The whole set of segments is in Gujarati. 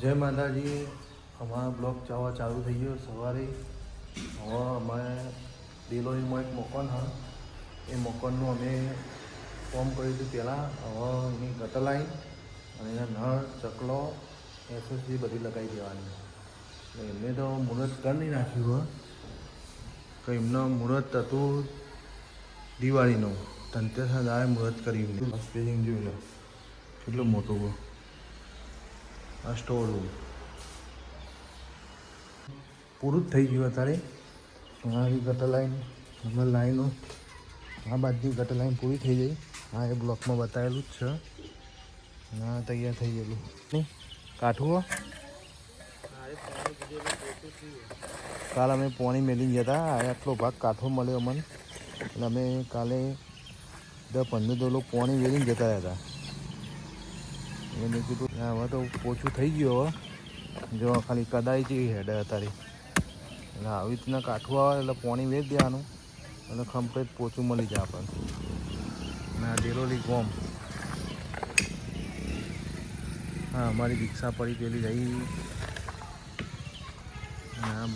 જય માતાજી. અમારો બ્લોગ ચાવા ચાલુ થઈ ગયો સવારે. હવે અમે દિલોઈમાં એક મકાન હા. એ મકાનનું અમે ફોર્મ કર્યું હતું પહેલાં. હવે એની ગટર લાઈન અને એના નળ, ચકલો એસએસસી બધી લગાવી દેવાની. એટલે એમને તો મુહૂર્ત કરી નાખ્યું હોય કે એમનો મુહૂર્ત હતું દિવાળીનું. ધનતેરસના દાડે મુહૂર્ત કર્યું સ્પેસિંગ જોયું કેટલું મોટું હોય આ સ્ટોર રૂમ પૂરું જ થઈ ગયું અત્યારે. આવી ગટર લાઈન નંબર લાઈનો. આ બાજુ ગટર લાઈન પૂરી થઈ ગઈ. હા એ બ્લોકમાં બતાવેલું જ છે. ના તૈયાર થઈ ગયેલું. નહીં, કાઠું કાલ અમે પોણી મેલી ગયા હતા આટલો ભાગ કાઠો મળ્યો અમને. એટલે અમે કાલે દસ પંદર ડોલો પોણી વેલીને જતા હતા મેં કીધું "ના, હવે તો પોચું થઈ ગયું હવે. જો ખાલી કદાઈ જેવી હેડ અત્યારે. એટલે આવી રીતના કાઠું આવે એટલે પાણી વેચ દેવાનું. એટલે કમ્પ્લીટ પોચું મળી જાય આપણને. અને આ ડેલોલી ગોમ. હા અમારી રિક્ષા પડી પેલી રહી. અને આ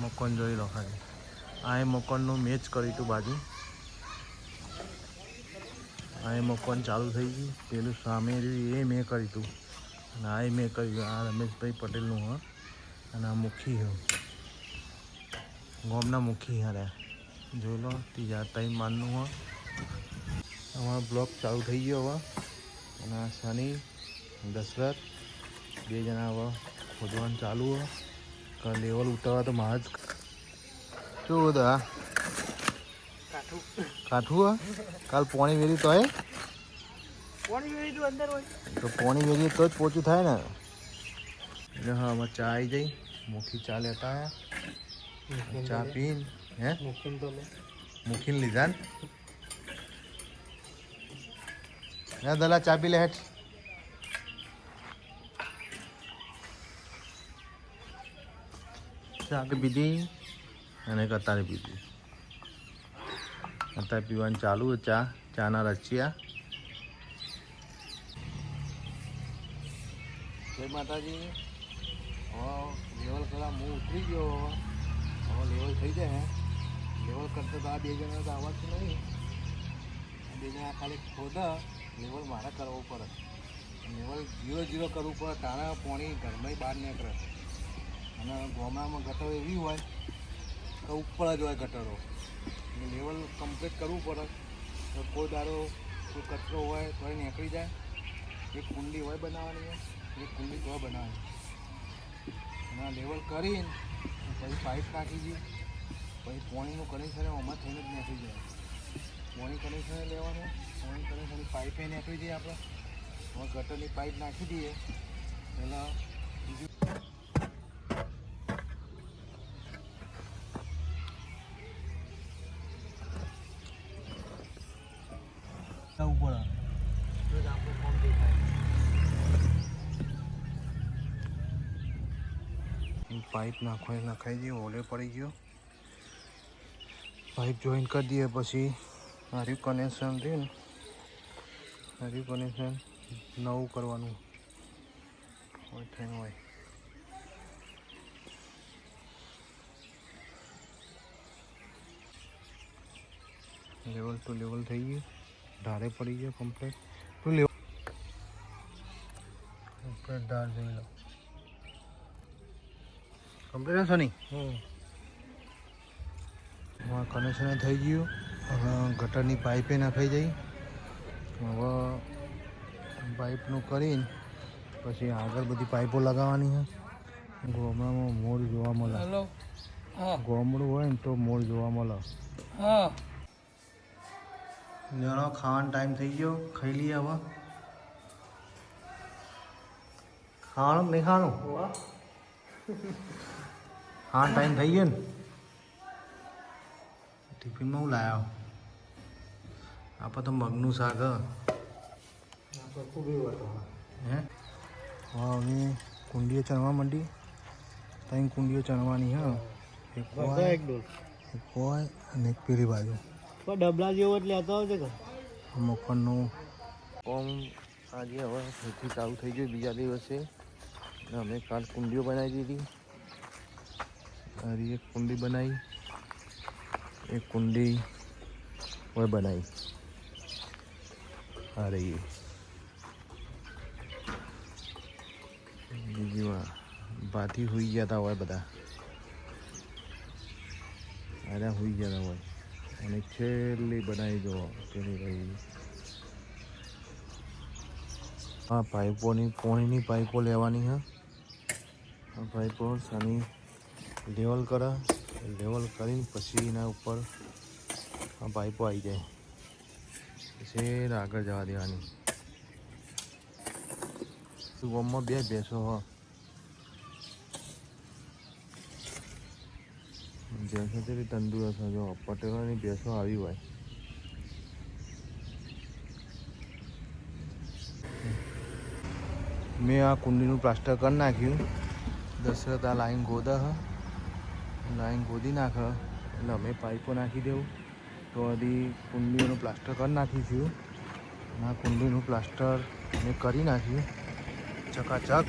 મકાન જોઈ લો ખાલી. આ મકાનનું મેચ કર્યું હતું બાજુ. આ એ મકાન ચાલુ થઈ ગયું. પેલું સામે રહ્યું એ મેં કર્યું હતું. અને આ મેં કર્યું. આ રમેશભાઈ પટેલનું, હ. અને આ મુખી હ ગામના મુખી હારે જોઈ લો, ત્રીજા ત્રણ માનનું હા. અમારો બ્લોક ચાલુ થઈ ગયો હવે. અને આ શનિ, દશરથ, બે જણા હવે ખોદવાનું ચાલુ હોય લેવલ ઉતારવા તો મારા જ જોવો બધા કાઠું કાલ પોણી વેરી તો તો પોણી વેરીએ તો જ પોચું થાય ને. એટલે હા અમે ચા આવી જઈ મુખી ચા લેતા ચા પીન હે? મૂકીને લીધા ને? હે દલા ચા પી લે હેઠ. ચા પીધી? અને કતારે પીધી. અત્યારે પીવાનું ચાલુ ચા, ચાના રચિયા જય માતાજી. લેવલ કરા હું ઉતરી ગયો હવે લેવલ થઈ જાય લેવલ કરતા તો આ બે જણા તો આવવાતું નહીં. આ બે જણા ખાલી ખોદા લેવલ મારે કરવો પડે. લેવલ જીરો જીરો કરવું પડે, તારા પાણી ઘરમાં બહાર નીકળે. અને ગામડામાં ગટરો એવી હોય તો ઉપર જ હોય ગટરો. લેવલ કમ્પ્લીટ કરવું પડે. કોઈ દારો કોઈ કચરો હોય તો એ નીકળી જાય. એક કુંડી હોય બનાવવાની એક કુંડી તો બનાવવાની. અને લેવલ કરીને પછી પાઇપ નાખી દઈએ પછી પાણીનું કનેક્શન આમાં થઈને જ નીકળી જાય. પાણી કનેક્શન લેવાનું, પાણી કનેક્શન પાઇપે નીકળી દઈએ આપણે. ગટરની પાઇપ નાખી દઈએ. એટલે બીજું ઉપર પાઇપ નાખવા નખાઈ દઈએ ઓલે પડી ગયો. પાઇપ જોઈન કરી દઈએ પછી. મારી કનેક્શન રહ્યું ને? હાર્યું કનેક્શન નવું કરવાનું. હોય થઈને હોય. લેવલ ટુ લેવલ થઈ ગયું. ધારે પડી ગયો કમ્પ્લેટ ટુ લેવલ કમ્પ્લેટ ધાર જોઈ લો. કમ્પ્લીટ છે નહીં? કનેક્શન થઈ ગયું. હવે ગટરની પાઇપે નાખાઈ જઈ હવે પાઇપનું કરીને પછી આગળ બધી પાઇપો લગાવવાની છે. ગોમડામાં મોર જોવા મળે. ગોમડું હોય ને તો મોર જોવા મળે. હા. જણો ખાવાનો ટાઈમ થઈ ગયો. ખાઈ લઈએ હવે. ખાવાનું નહીં ખાવાનું? ખાવાનો ટાઈમ થઈ ગયો ને? ટિફિનમાં હું લાવ્યો આપણે તો મગનું શાક હ. હે? હા હવે કુંડીઓ ચણવા માંડી. ત્રણ કુંડીઓ ચણવાની હા. એક હોય એક હોય અને એક પેલી બાજુ. ડબલા જેવો જ લેતો આવજે કે? મકરનું કોમ આજે હવે ફરીથી ચાલુ થઈ ગયું બીજા દિવસે. અમે કાલ કુંડીઓ બનાવી દીધી. અરે એક કુંડી બનાવી એક કુંડી હોય બનાવી અરે બીજી ભાથી હોઈ ગયા હતા હોય બધા અરે હોઈ ગયા હોય અને છેલ્લી બનાવી જુઓ પેલી રહી આ પાઇપોની પોણીની પાઇપો લેવાની હા આ પાઇપો સાની લેવલ કરે, લેવલ કરીને પછી એના ઉપર આ પાઇપો આવી જાય. પછી આગળ જવા દેવાની. ગોમમાં બે ભેંસો હો. ભેંસો તેરી તંદુરસ્ત. જો પટેલોની ભેંસો આવી હોય. મેં આ કુંડીનું પ્લાસ્ટર કરી નાખ્યું. દશરથ આ લાઈન ગોદા હ. લાઈન ગોદી નાખે. એટલે અમે પાઇપો નાખી દેવું. તો હજી કુંડીનું પ્લાસ્ટર કરી નાખીશું આ કુંડીનું પ્લાસ્ટર અમે કરી નાખ્યું. ચકાચક.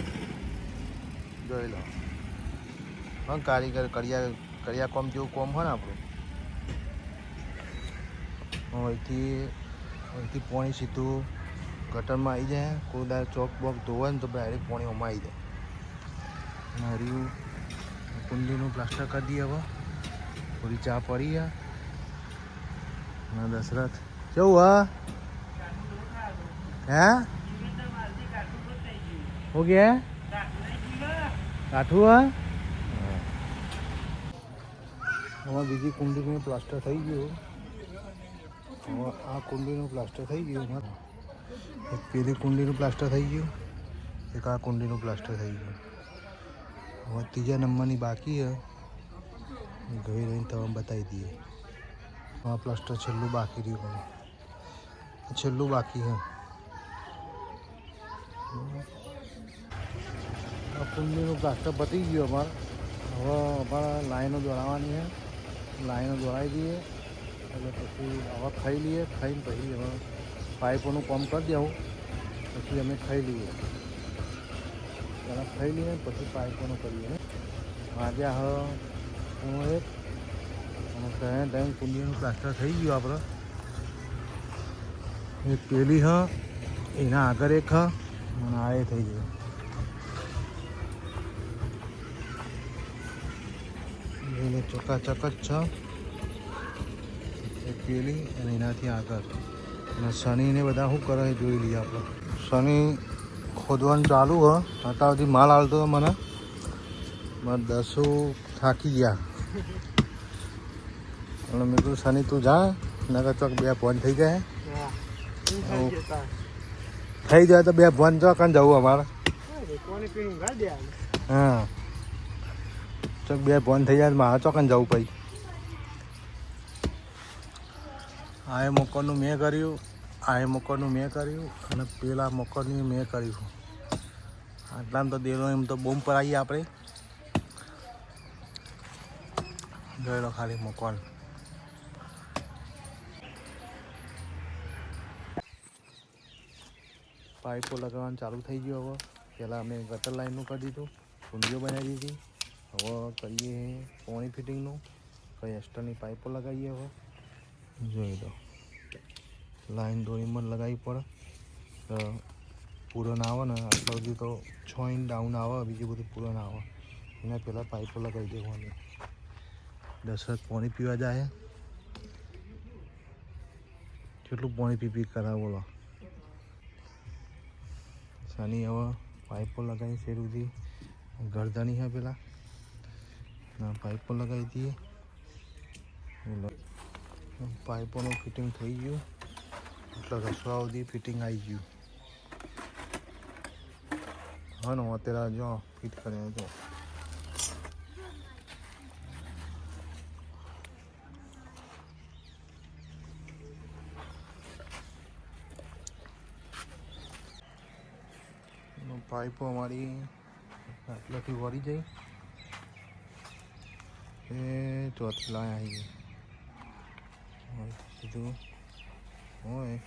જોઈ લો. પણ કારીગર કરિયા કરિયા કોમ જેવું કોમ હોય ને આપણું. અહીંથી અહીંથી પોણી સીધું ગટરમાં આવી જાય. કોઈ દાર ચોક બોક ધોવાય ને તો ડાયરેક્ટ પોણી ઓમાં આવી જાય હર્યું કુંડીનું પ્લાસ્ટર કરી દઈએ હવે થોડી ચા પડી ગયા અને દશરથ કેવું હા હે હો ગયા કાઠું હા હવે બીજી કુંડીનું પ્લાસ્ટર થઈ ગયું હવે આ કુંડીનું પ્લાસ્ટર થઈ ગયું અમારે એક પેલી કુંડીનું પ્લાસ્ટર થઈ ગયું એક આ કુંડીનું પ્લાસ્ટર થઈ ગયું હવે ત્રીજા નંબરની બાકી છે ઘરે રહીને તમે બતાવી દઈએ આ પ્લાસ્ટર છેલ્લું બાકી રહ્યું પણ છેલ્લું બાકી છે આ કુંડીનું પ્લાસ્ટર પતી ગયું અમારે હવે અમારે લાઈનો દોડાવવાની છે લાઈનો દોડાવી દઈએ એટલે પછી હવે ખાઈ લઈએ ખાઈને પછી હવે પાઇપોનું પંપ કરી દેવું પછી અમે ખાઈ લઈએ પહેલાં ખાઈ લઈએ, પછી પાઇપોનું કરીએ. આજે હું એક ત્રણે ટાઈમ કુંડીનું પ્લાસ્ટર થઈ ગયું આપણે એક પેલી હ, એના આગળ એક હ, અને આ એ થઈ ગયું. એને ચકાચક જ છે. એક પેલી અને એનાથી આગળ. અને શનિને બધા શું કરે જોઈ લઈએ આપણે. શનિ ખોદવાનું ચાલુ હો. અત્યાર સુધી માલ આવતો હતો મને. મારે દસો થાકી ગયા. અને મેં કીધું શનિ તું જા. નગર ચોક બે ફોન થઈ જાય થઈ જાય તો બે ફોન ચોક ને જવું અમારે. હા ચોક બે ફોન થઈ જાય મારે ચોક ને જવું પછી આ એ મકાનનું મેં કર્યું. આ મકરનું મેં કર્યું અને પેલા મકરનું મેં કર્યું આટલામાં તો દેલો એમ તો બોમ્બ પર આવીએ આપણે. ગયેલો ખાલી મકર પાઇપો લગાવવાનું ચાલુ થઈ ગયું હવે. પહેલાં અમે ગટર લાઈનનું કરી દીધું કુંડીઓ બનાવી દીધી. હવે કરીએ પોણી ફિટિંગનું. કઈ એસ્ટરની પાઇપો લગાવીએ હવે. જોઈ લો. લાઈન દોરીમાં લગાવી પડે. તો પૂરણ આવે ને આટલા સુધી તો છ ઇંચ ડાઉન આવે, બીજું બધું પૂરણ આવે. એના પહેલાં પાઇપો લગાવી દેવાની. દશરથ પાણી પીવા જાય. કેટલું પાણી પી પી કરાવો બોલો. શનિ હવે પાઇપો લગાવી છે સુધી ગરદની હે પેલા. ના પાઇપો લગાવી દઈએ પાઇપોનું ફિટિંગ થઈ ગયું. એટલે રસોડા સુધી ફિટિંગ આવી ગયું. હા, ને અત્યારે જો ફિટ કરે હતો પાઇપો અમારી આટલાથી વળી જાય. એ ચોથી લાય આવી ગઈ. સીધું હોય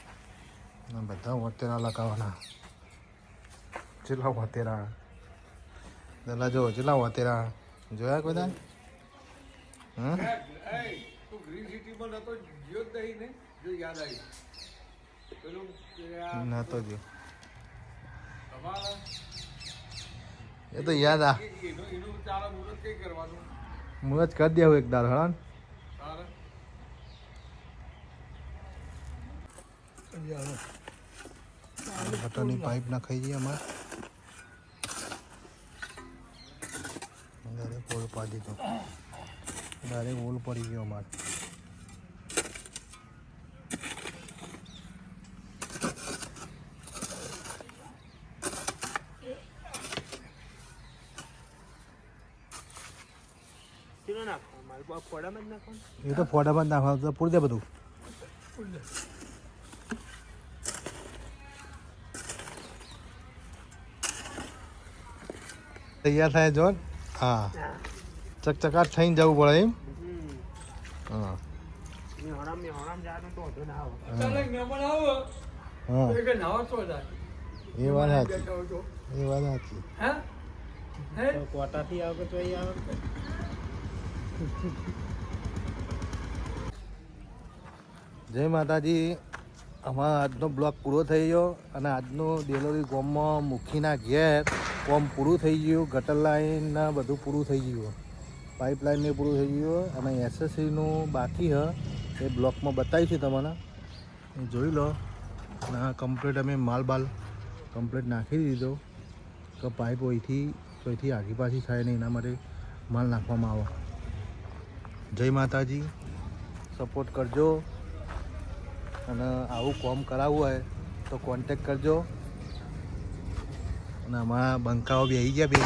બધા વતેરા લગાવવાના જેટલા વતેરા પેલા જો જેટલા વતેરા જોયા બધા? નતો જ. એ તો યાદ આ. મુહૂર્ત કરી દેવું એક દાર હળન ગટરની પાઇપ નાખાઈ ગઈ અમારે. ડાયરેક્ટ ઓલ પાડી દીધો. ડાયરેક્ટ ઓલ પડી ગયો અમારે. કેટલો નાખો ફોડામાં જ નાખવાનું? એ તો ફોડામાં જ નાખવાનું. તો પૂરી દે બધું. તૈયાર થાય જો હા. ચકચકાટ થઈને જવું પડે એમ? હા. એ વાત સાચી. એ વાત સાચી. કોટાથી આવે તો અહીં આવે? જય માતાજી. અમારો આજનો બ્લોગ પૂરો થઈ ગયો અને આજનો ડેલોરી ગોમમાં મુખીના ઘેર કોમ પૂરું થઈ ગયું, ગટર લાઇનના બધું પૂરું થઈ ગયું. પાઇપલાઇન ને પૂરું થઈ ગયું અને એસએસસીનું બાકી હ, એ બ્લોકમાં બતાવીશું તમને. જોઈ લો. આ કમ્પ્લીટ અમે માલ બાલ કમ્પ્લીટ નાખી દીધો. તો પાઇપ અહીંથી કોઈથી આગી પાછી થાય ને એના માટે માલ નાખવામાં આવે. જય માતાજી. સપોર્ટ કરજો. અને આવું કોમ કરાવવું હોય તો કોન્ટેક કરજો. અને અમારા બંકાઓ બી આવી ગયા બે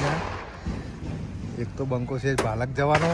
એક તો બંકો છે પાલક જવાનો.